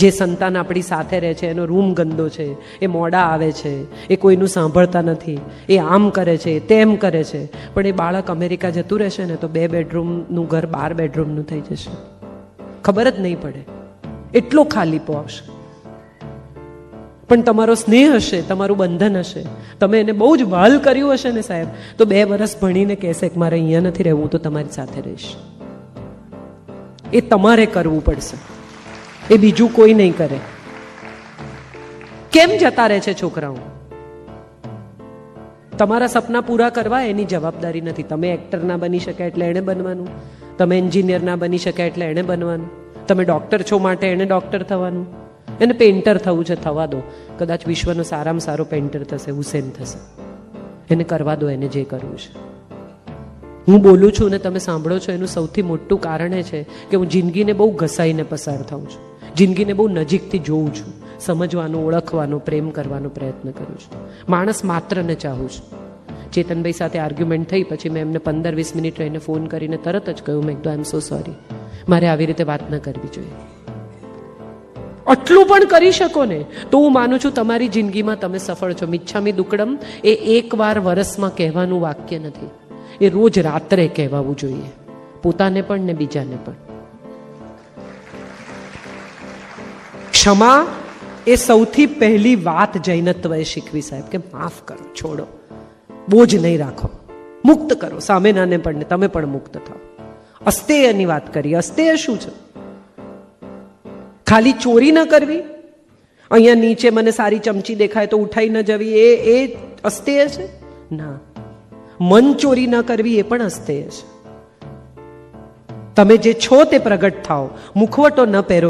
જે સંતાન આપણી સાથે રહે છે, એનો રૂમ ગંદો છે, એ મોડા આવે છે, એ કોઈનું સાંભળતા નથી, એ આમ કરે છે તેમ કરે છે, પણ એ બાળક અમેરિકા જતું રહેશે ને તો બે બેડરૂમનું ઘર બાર બેડરૂમનું થઈ જશે. ખબર જ નહીં પડે. એટલો ખાલીપો આવશે. પણ તમારો સ્નેહ હશે, તમારું બંધન હશે. તમે એને બહુ જ વાલ કર્યું હશે ને સાહેબ, તો બે વર્ષ ભણીને કહેશે કે મારે અહીંયા નથી રહેવું તો તમારી સાથે રહીશ. એ તમારે કરવું પડશે. એ બીજું કોઈ નહીં કરે. કેમ જતા રહે છે છોકરાઓ? તમારા સપના પૂરા કરવા એની જવાબદારી નથી. તમે એક્ટર ના બની શક્યા એટલે એણે બનવાનું. તમે એન્જિનિયર ના બની શક્યા એટલે એણે બનવાનું. તમે ડોક્ટર છો માટે એણે ડોક્ટર થવાનું. એને પેન્ટર થવું છે, થવા દો. કદાચ વિશ્વનો સારામાં સારો પેન્ટર થશે, હુસેન થશે. એને કરવા દો, એને જે કરવું છે. હું બોલું છું ને તમે સાંભળો છો, એનું સૌથી મોટું કારણ એ છે કે હું જિંદગીને બહુ ઘસાઈને પસાર થાઉં છું. જિંદગીને બહુ નજીકથી જોઉં છું. સમજવાનો, ઓળખવાનો, પ્રેમ કરવાનો પ્રયત્ન કરું છું. માણસ માત્રને ચાહું છું. ચેતનભાઈ સાથે આર્ગ્યુમેન્ટ થઈ પછી મેં એમને પંદર વીસ મિનિટ રહીને ફોન કરીને તરત જ કહ્યું, મેં એકદમ આઈ એમ સો સોરી મારે આવી રીતે વાત ન કરવી જોઈએ. આટલું પણ કરી શકો ને તો હું માનું છું તમારી જિંદગીમાં તમે સફળ છો. મિચ્છામી દુકડમ એ એકવાર વરસમાં કહેવાનું વાક્ય નથી. એ રોજ રાત્રે કહેવાવું જોઈએ. પોતાને પણ ને બીજાને પણ. ક્ષમા એ સૌથી પહેલી વાત જૈનત્વએ શીખવી, સાહેબ, કે માફ કરો, છોડો. બોજ નહીં રાખો. મુક્ત કરો. સામેનાને પણ, તમે પણ મુક્ત થાઓ. અસ્તેયની વાત કરી અસ્તેય શું છે? ખાલી ચોરી ન કરવી? અહીંયા નીચે મને સારી ચમચી દેખાય તો ઉઠાઈ ન જવી. એ એ અસ્તેય છે? ના. મન ચોરી ન કરવી એ પણ અસ્તેય છે. તમે જે છો તે પ્રગટ થાઓ. મુખવટો ન પહેરો.